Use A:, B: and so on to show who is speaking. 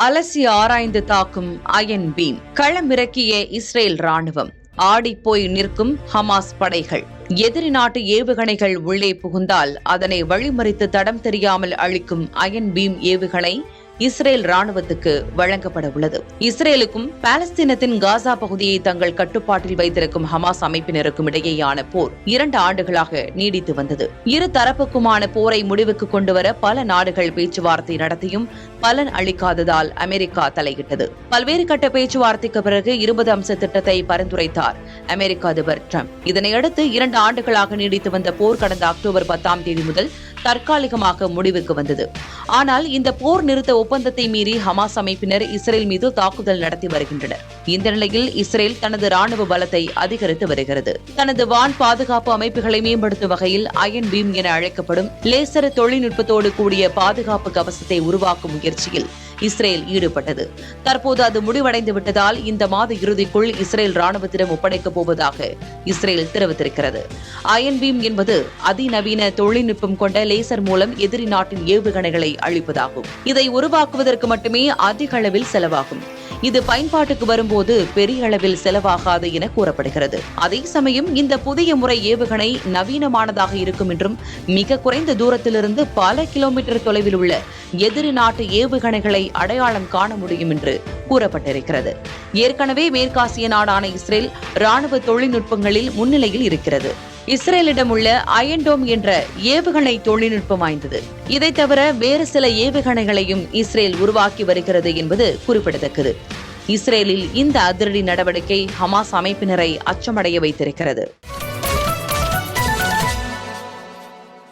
A: அலசி ஆராய்ந்து தாக்கும் அயன் பீம். களமிறக்கிய இஸ்ரேல் ராணுவம் ஆடிப்போய் நிற்கும் ஹமாஸ் படைகள். எதிரி நாட்டு ஏவுகணைகள் உள்ளே புகுந்தால் அதனை வழிமறித்து தடம் தெரியாமல் அழிக்கும் அயன் பீம் ஏவுகணை இஸ்ரேல் ராணுவத்துக்கு வழங்கப்பட உள்ளது இஸ்ரேலுக்கும் பாலஸ்தீனத்தின் காசா பகுதியை தங்கள் கட்டுப்பாட்டில் வைத்திருக்கும் ஹமாஸ் அமைப்பினருக்கும் இடையேயான போர் இரண்டு ஆண்டுகளாக நீடித்து வந்தது. இரு தரப்புக்குமான போரை முடிவுக்கு கொண்டுவர பல நாடுகள் பேச்சுவார்த்தை நடத்தியும் பலன் அளிக்காததால் அமெரிக்கா தலையிட்டது. பல்வேறு கட்ட பேச்சுவார்த்தைக்கு பிறகு இருபது அம்ச திட்டத்தை பரிந்துரைத்தார் அமெரிக்க அதிபர் டிரம்ப். இதனையடுத்து இரண்டு ஆண்டுகளாக நீடித்து வந்த போர் கடந்த அக்டோபர் பத்தாம் தேதி முதல் தற்காலிகமாக முடிவுக்கு வந்தது. ஆனால் இந்த போர் நிறுத்த ஒப்பந்தத்தை மீறி ஹமாஸ் அமைப்பினர் இஸ்ரேல் மீது தாக்குதல் நடத்தி வருகின்றனர். இந்த நிலையில் இஸ்ரேல் தனது ராணுவ பலத்தை அதிகரித்து வருகிறது. தனது வான் பாதுகாப்பு அமைப்புகளை மேம்படுத்தும் வகையில் அயன் பீம் என அழைக்கப்படும் லேசர் தொழில்நுட்பத்தோடு கூடிய பாதுகாப்பு கவசத்தை உருவாக்கும் முயற்சியில் இஸ்ரேல் ஈடுபட்டது. தற்போது அது முடிவடைந்து விட்டதால் இந்த மாத இறுதிக்குள் இஸ்ரேல் ராணுவத்திடம் ஒப்படைக்கப் போவதாக இஸ்ரேல் தெரிவித்திருக்கிறது. அயன் பீம் என்பது அதிநவீன தொழில்நுட்பம் கொண்ட லேசர் மூலம் எதிரி நாட்டின் ஏவுகணைகளை அழிப்பதாகும். இதை உருவாக்குவதற்கு மட்டுமே அதிக அளவில் செலவாகும். இது பயன்பாட்டுக்கு வரும்போது பெரிய அளவில் செலவாகாது என கூறப்படுகிறது. அதே சமயம் இந்த புதிய முறை ஏவுகணை நவீனமானதாக இருக்கும் என்றும் மிக குறைந்த தூரத்திலிருந்து பல கிலோமீட்டர் தொலைவில் உள்ள எதிரி நாட்டு ஏவுகணைகளை அடையாளம் காண முடியும் என்று கூறப்பட்டிருக்கிறது. ஏற்கனவே மேற்காசிய நாடான இஸ்ரேல் ராணுவ தொழில்நுட்பங்களில் முன்னிலையில் இருக்கிறது. இஸ்ரேலிடம் உள்ள அயன்டோம் என்ற ஏவுகணை தொழில்நுட்பம் வாய்ந்தது. இதை தவிர வேறு சில ஏவுகணைகளையும் இஸ்ரேல் உருவாக்கி வருகிறது என்பது குறிப்பிடத்தக்கது. இஸ்ரேலில் இந்த அதிரடி நடவடிக்கை ஹமாஸ் அமைப்பினரை அச்சமடைய வைத்திருக்கிறது.